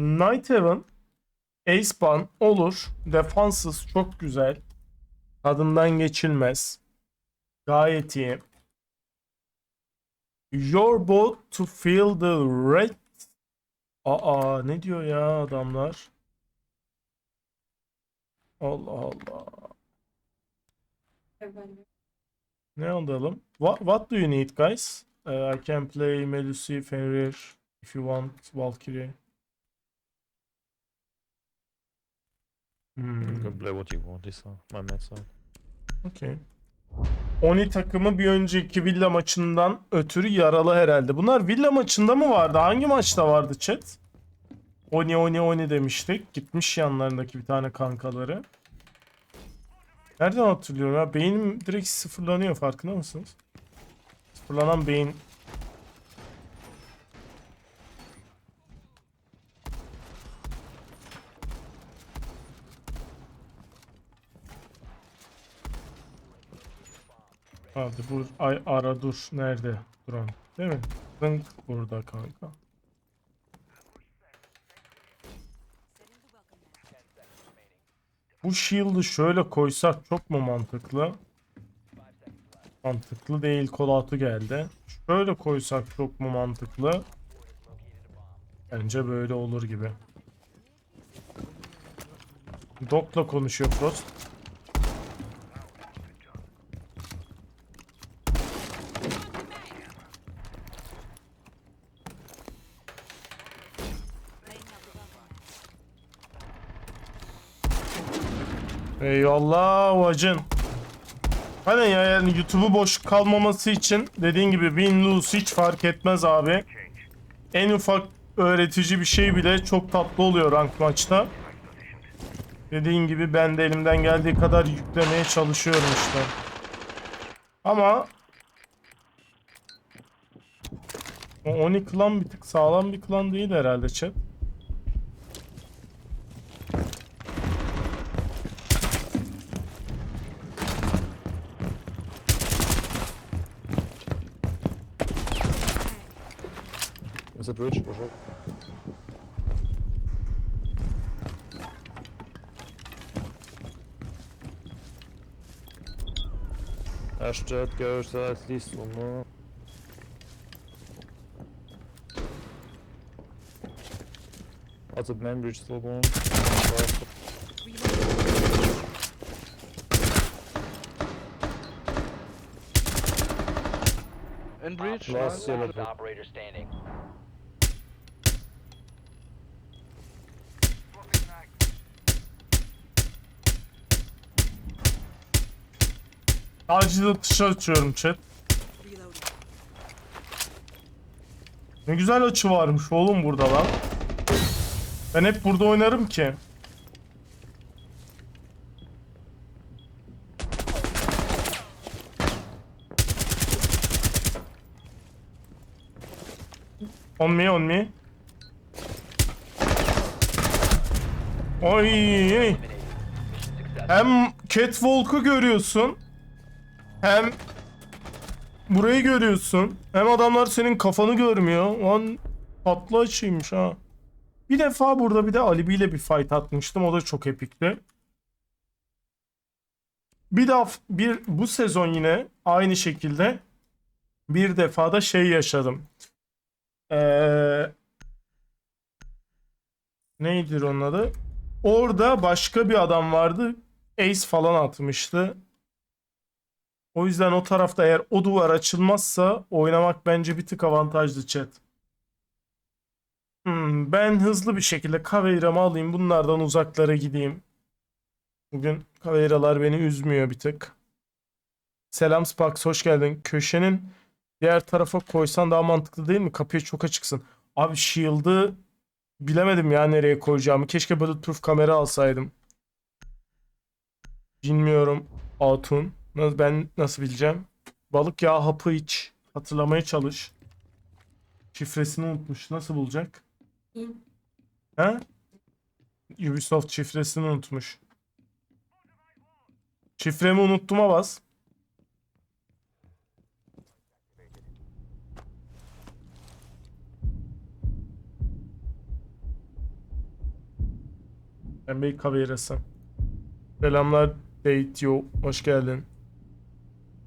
Night Heaven Ace Ban olur. Defansız çok güzel. Tadından geçilmez. Gayet iyi. Your boat to feel the red. Aa ne diyor ya adamlar? Allah Allah. Ne alalım? What, what do you need guys? Uh, I can play Melusi, Fenrir if you want Valkyrie. You Hmm. can play what you want, this uh, my mad side. Okay. Oni takımı bir önceki villa maçından ötürü yaralı herhalde. Bunlar villa maçında mı vardı? Hangi maçta vardı chat? Oni Oni Oni demiştik. Gitmiş yanlarındaki bir tane kankaları. Nereden hatırlıyorum ya? Beynim direkt sıfırlanıyor farkında mısınız? Sıfırlanan beyin. Hadi bu ay ara dur. Nerede? Duran. Değil mi? Zınk burada kanka. Bu shield'ı şöyle koysak çok mu mantıklı? Mantıklı değil. Kolatı geldi. Şöyle koysak çok mu mantıklı? Bence böyle olur gibi. Dok'la konuşuyor Frost. Eyvallah vacın. Hani ya yani YouTube'u boş kalmaması için dediğin gibi win lose hiç fark etmez abi. En ufak öğretici bir şey bile çok tatlı oluyor rank maçta. Dediğin gibi ben de elimden geldiği kadar yüklemeye çalışıyorum işte. Ama o Oni klan bir tık sağlam bir klan değil herhalde chat. Is it bridge? For sure. Hashtag goes at least one more. Also main bridge still one. In breach. Last one. yellow. operator standing. Acil atış açıyorum chat. Ne güzel açı varmış oğlum burada lan. Ben hep burada oynarım ki. On me on me. Oy. Hem Catwalk'u görüyorsun. Hem burayı görüyorsun. Hem adamlar senin kafanı görmüyor. Lan tatlı açıymış ha. Bir defa burada bir de Ali ile bir fight atmıştım. O da çok epikti. Bir daha bir bu sezon yine aynı şekilde bir defa da şey yaşadım. Ee, neydir onun adı? Orada başka bir adam vardı. Ace falan atmıştı. O yüzden o tarafta eğer o duvar açılmazsa oynamak bence bir tık avantajlı chat. Hmm, ben hızlı bir şekilde Caveira'mı alayım. Bunlardan uzaklara gideyim. Bugün Caveira'lar beni üzmüyor bir tık. Selam Sparks hoş geldin. Köşenin diğer tarafa koysan daha mantıklı değil mi? Kapıya çok açıksın. Abi shield'ı bilemedim ya nereye koyacağımı. Keşke bulletproof kamera alsaydım. Bilmiyorum. Hatun. Nasıl- Ben nasıl bileceğim? Balık yağı hapı iç. Hatırlamaya çalış. Şifresini unutmuş. Nasıl bulacak? Ha? Ubisoft şifresini unutmuş. Şifremi unuttum'a bas. Pembe kaverası. Selamlar Date yo. Hoş geldin.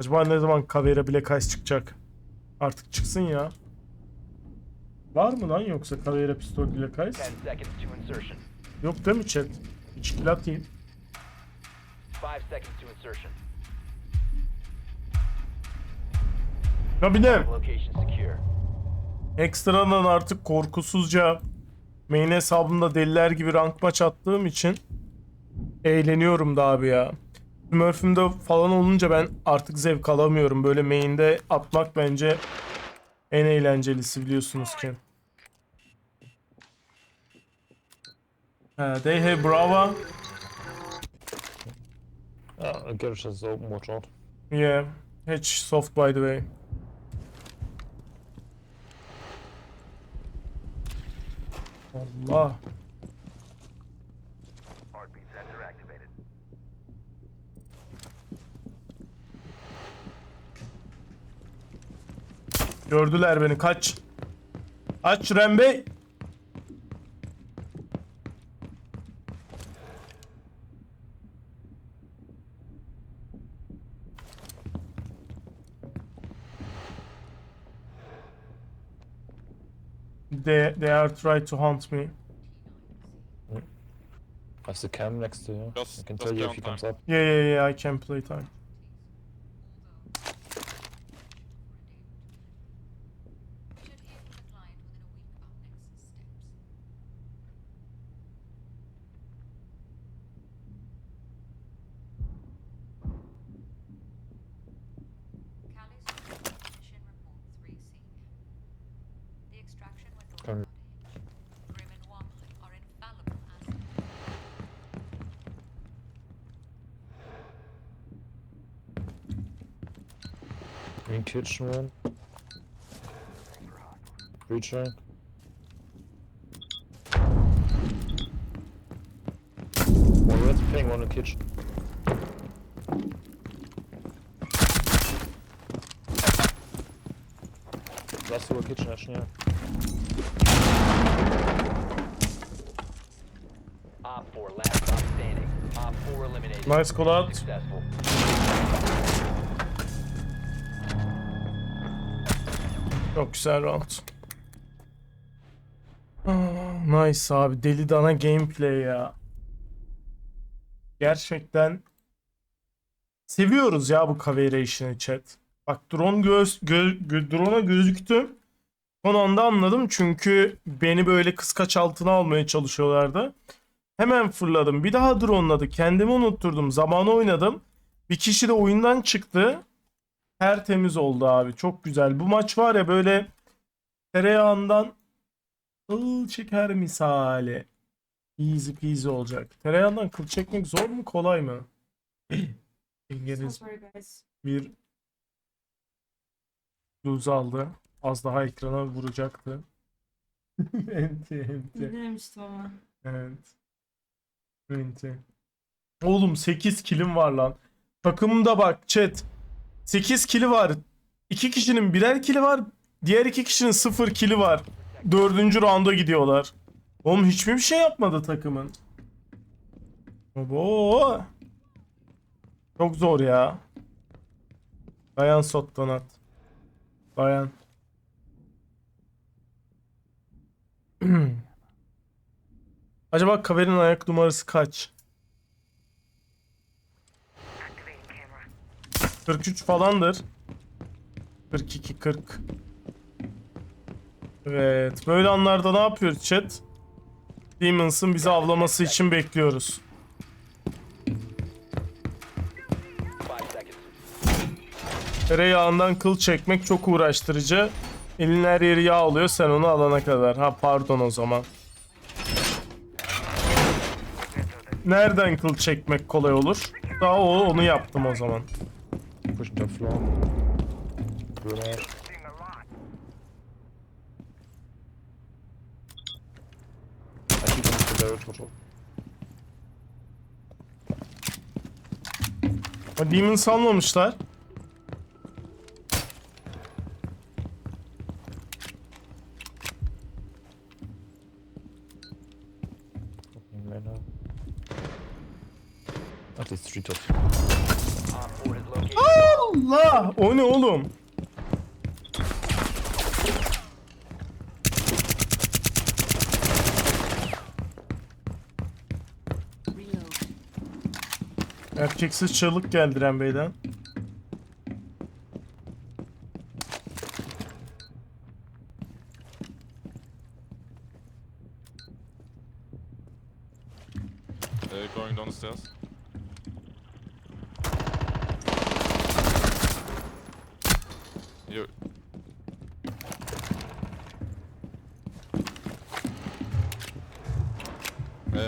Acaba ne zaman kavera bile kaç çıkacak? Artık çıksın ya. Var mı lan yoksa kavera pistol bile kaç? 10 seconds to insertion. Yok değil mi chat? Hiç kill atayım. 5 seconds to insertion. Ekstradan artık korkusuzca main hesabımda deliler gibi rank maç attığım için eğleniyorum da abi ya. Smurf'ümde falan olunca ben artık zevk alamıyorum. Böyle main'de atmak bence en eğlencelisi biliyorsunuz ki. Ha, they have Brava. Open, watch out. Yeah. Hatch soft by the way. Allah. Gördüler beni. Kaç. Kaç Ren Bey. They, they are trying to hunt me. There's the cam next to you. Just- I can tell you if he comes up. Yeah, yeah, yeah, I can play time. In kitchen one. Breaching. One red ping, one in kitchen. Last two are kitchen, actually, yeah. Op 4 Çok güzel round. Nice abi. Deli dana gameplay ya. Gerçekten seviyoruz ya bu Caveira işini chat. Bak drone göz, gö, gö- drone'a gözüktüm. Son anda anladım çünkü beni böyle kıskaç altına almaya çalışıyorlardı. Hemen fırladım. Bir daha drone'ladı. Kendimi unutturdum. Zamanı oynadım. Bir kişi de oyundan çıktı. Tertemiz oldu abi. Çok güzel. Bu maç var ya böyle tereyağından kıl çeker misali. Easy peasy olacak. Tereyağından kıl çekmek zor mu kolay mı? İngiliz bir lose aldı. Az daha ekrana vuracaktı. enti enti. Denemiştim ama. Evet. Enti. Oğlum 8 kilim var lan. Takımda bak chat. 8 kili var. 2 kişinin birer kili var. Diğer 2 kişinin 0 kili var. Dördüncü rounda gidiyorlar. Oğlum hiçbir şey yapmadı takımın. Obo. Çok zor ya. Dayan sottan at. Dayan. Acaba Kaver'in ayak numarası kaç? 43 falandır. 42 40. Evet, böyle anlarda ne yapıyoruz chat? Demons'ın bizi avlaması için bekliyoruz. 5 seconds. Tereyağından kıl çekmek çok uğraştırıcı. Elin her yeri yağ oluyor sen onu alana kadar. Ha pardon o zaman. Nereden kıl çekmek kolay olur? Daha o onu yaptım o zaman. Top floor. Brunner. I keep him to out. Ama Demon salmamışlar. Fucking man up. At least three tops. Op 4 has located Allah! O ne oğlum? Erkeksiz çığlık geldi Ren Bey'den. Going down the stairs. You.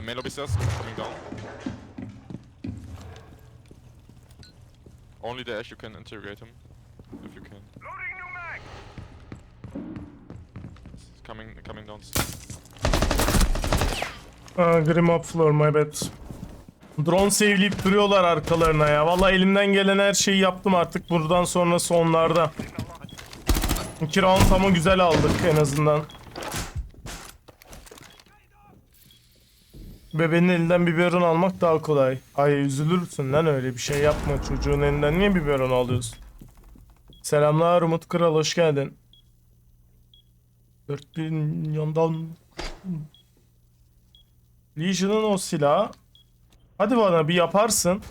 Main lobby stairs, coming down. Only the Ash you can interrogate him, if you can. Loading new mag. Coming, coming down. Aa, Grim up floor my bad. Drone save'leyip duruyorlar arkalarına ya. Vallahi elimden gelen her şeyi yaptım artık buradan sonrası onlarda. İki round ama güzel aldık en azından. Bebeğin elinden biberon almak daha kolay. Ay üzülürsün lan öyle bir şey yapma. Çocuğun elinden niye biberon alıyorsun? Selamlar Umut Kral hoş geldin. Dört bin yandan Legion'ın o silahı. Hadi bana bir yaparsın.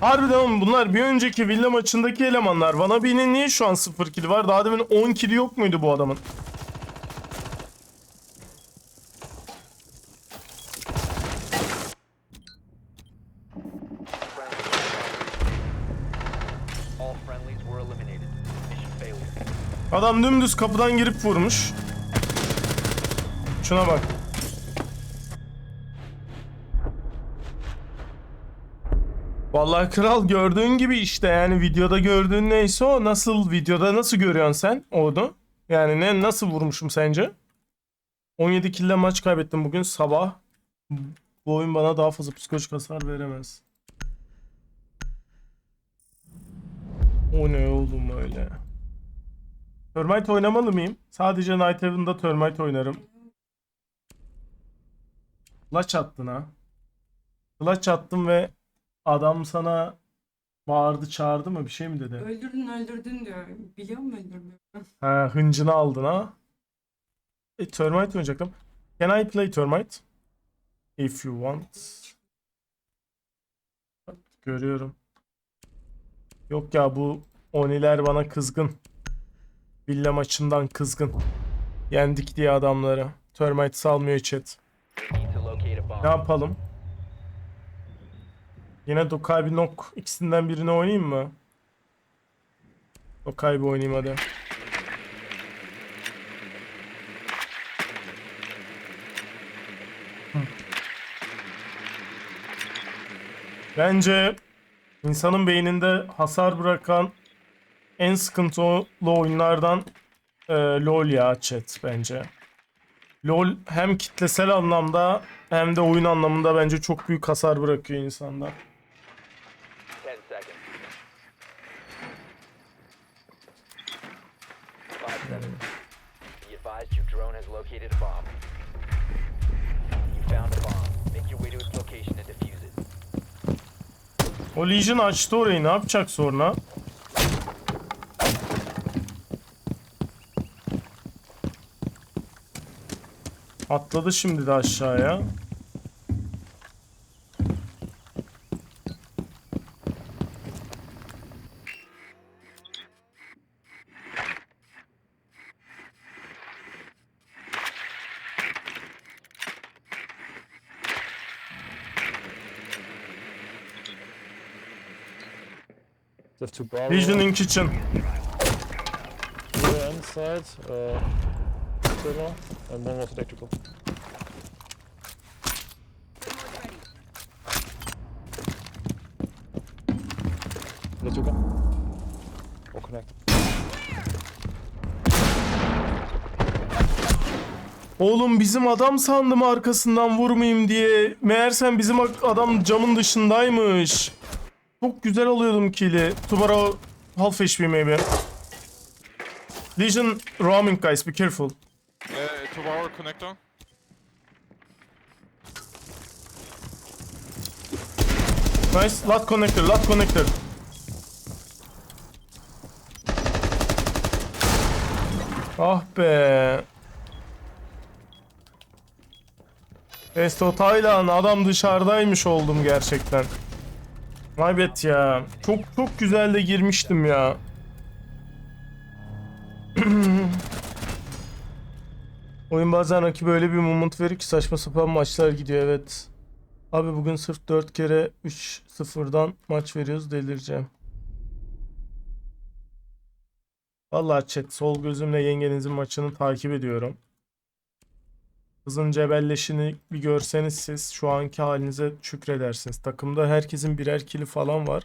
Harbiden oğlum bunlar bir önceki villa maçındaki elemanlar. Vanabi'nin niye şu an 0 kill var? Daha demin 10 kill yok muydu bu adamın? Adam dümdüz kapıdan girip vurmuş. Şuna bak. Vallahi kral gördüğün gibi işte yani videoda gördüğün neyse o nasıl videoda nasıl görüyorsun sen onu? Yani ne nasıl vurmuşum sence? 17 kille maç kaybettim bugün sabah. Bu oyun bana daha fazla psikolojik hasar veremez. O ne oğlum öyle? Termite oynamalı mıyım? Sadece Night Haven'da Termite oynarım. Clutch attın ha. Clutch attım ve adam sana bağırdı çağırdı mı bir şey mi dedi? Öldürdün öldürdün diyor. Biliyor musun öldürmüyor? Ha hıncını aldın ha. E Termite oynayacaktım. Can I play Termite? If you want. Bak, Görüyorum. Yok ya bu Oniler bana kızgın. Villa maçından kızgın. Yendik diye adamları. Termite salmıyor chat. Ne yapalım? Yine Dokai bir nok ikisinden birini oynayayım mı? Dokai oynayayım hadi. Bence insanın beyninde hasar bırakan en sıkıntılı oyunlardan e, LoL ya chat bence. LoL hem kitlesel anlamda hem de oyun anlamında bence çok büyük hasar bırakıyor insanda. 10 seconds. 5 seconds. Be advised your drone has located a bomb. You found a bomb. Make your way to its location and defuse it. O Legion açtı orayı ne yapacak sonra? Atladı şimdi de aşağıya. Legion in kitchen. Here inside, uh, and one was electrical. Electrical. Or connect. Oğlum bizim adam sandım arkasından vurmayayım diye. Meğersem bizim adam camın dışındaymış. Çok güzel alıyordum kill'i. Tomorrow half HP maybe. Legion roaming guys be careful. Connector. Nice. Lat connector, lat connector. Ah be. Esto Taylan adam dışarıdaymış oldum gerçekten. Maybet ya. Çok çok güzel de girmiştim ya. Oyun bazen rakibe öyle bir moment verir ki saçma sapan maçlar gidiyor evet. Abi bugün sırf 4 kere 3-0'dan maç veriyoruz delireceğim. Vallahi chat sol gözümle yengenizin maçını takip ediyorum. Kızın cebelleşini bir görseniz siz şu anki halinize şükredersiniz. Takımda herkesin birer kili falan var.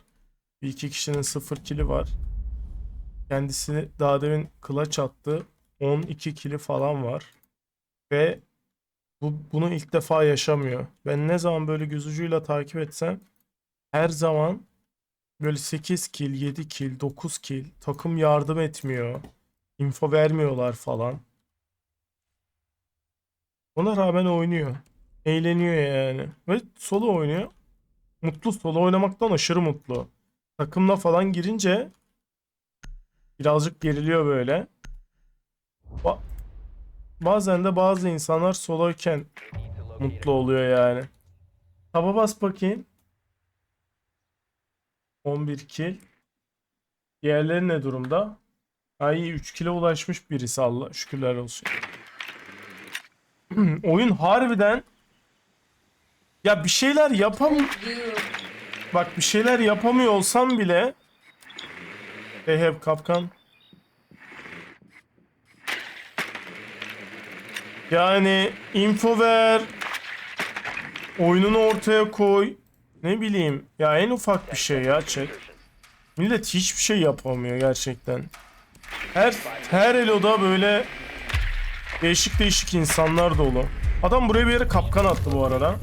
Bir iki kişinin sıfır kili var. Kendisi daha demin clutch attı. 12 kili falan var. Ve bu, bunu ilk defa yaşamıyor. Ben ne zaman böyle göz ucuyla takip etsem her zaman böyle 8 kill, 7 kill, 9 kill takım yardım etmiyor. Info vermiyorlar falan. Ona rağmen oynuyor. Eğleniyor yani. Ve solo oynuyor. Mutlu solo oynamaktan aşırı mutlu. Takımla falan girince birazcık geriliyor böyle. Ba- Bazen de bazı insanlar soloyken mutlu oluyor yani. Taba bas bakayım. 11 kill. Diğerleri ne durumda? Ay 3 kilo ulaşmış birisi Allah şükürler olsun. Oyun harbiden ya bir şeyler yapam bak bir şeyler yapamıyor olsam bile They have kapkan. Yani info ver. Oyununu ortaya koy. Ne bileyim. Ya en ufak bir şey ya chat. Millet hiçbir şey yapamıyor gerçekten. Her her eloda böyle değişik değişik insanlar dolu. Adam buraya bir yere kapkan attı bu arada.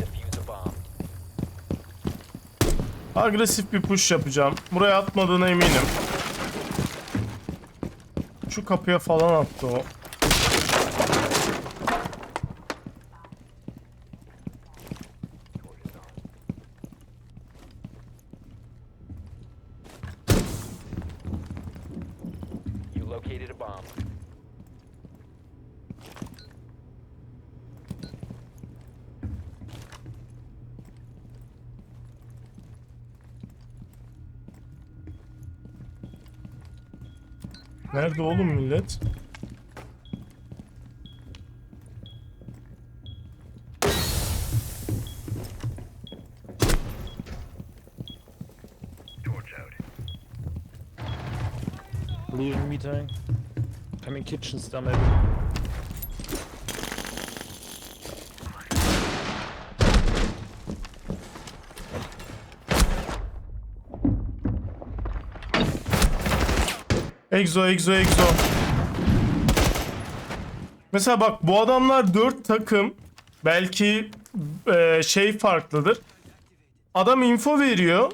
Agresif bir push yapacağım. Buraya atmadığına eminim. Şu kapıya falan attı o. Nerede oğlum millet? Leaving meeting. Coming kitchen star Exo, exo, exo. Mesela bak bu adamlar 4 takım. Belki e, şey farklıdır. Adam info veriyor.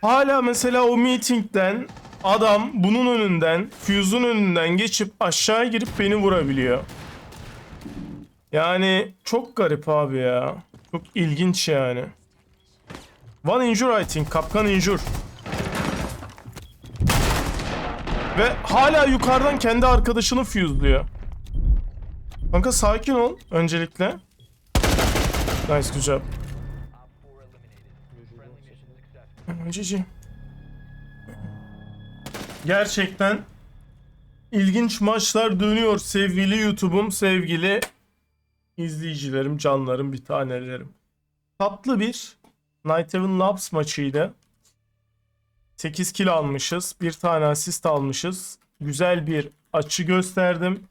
Hala mesela o meetingden adam bunun önünden, fuse'un önünden geçip aşağı girip beni vurabiliyor. Yani çok garip abi ya. Çok ilginç yani. One injure I think. Kapkan injure. Ve hala yukarıdan kendi arkadaşını fuse'luyor. Kanka sakin ol öncelikle. Nice good job. Op 4 eliminated. Friendly mission successful. Cici. Gerçekten ilginç maçlar dönüyor sevgili YouTube'um, sevgili izleyicilerim, canlarım, bir tanelerim. Tatlı bir Night Haven Labs maçıydı. 8 kill almışız. Bir tane asist almışız. Güzel bir açı gösterdim.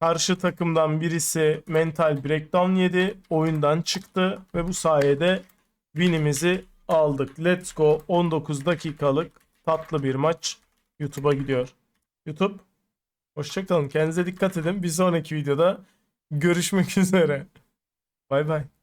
Karşı takımdan birisi mental breakdown yedi. Oyundan çıktı ve bu sayede winimizi aldık. Let's go. 19 dakikalık tatlı bir maç YouTube'a gidiyor. YouTube hoşçakalın. Kendinize dikkat edin. Bir sonraki videoda görüşmek üzere. Bay bay.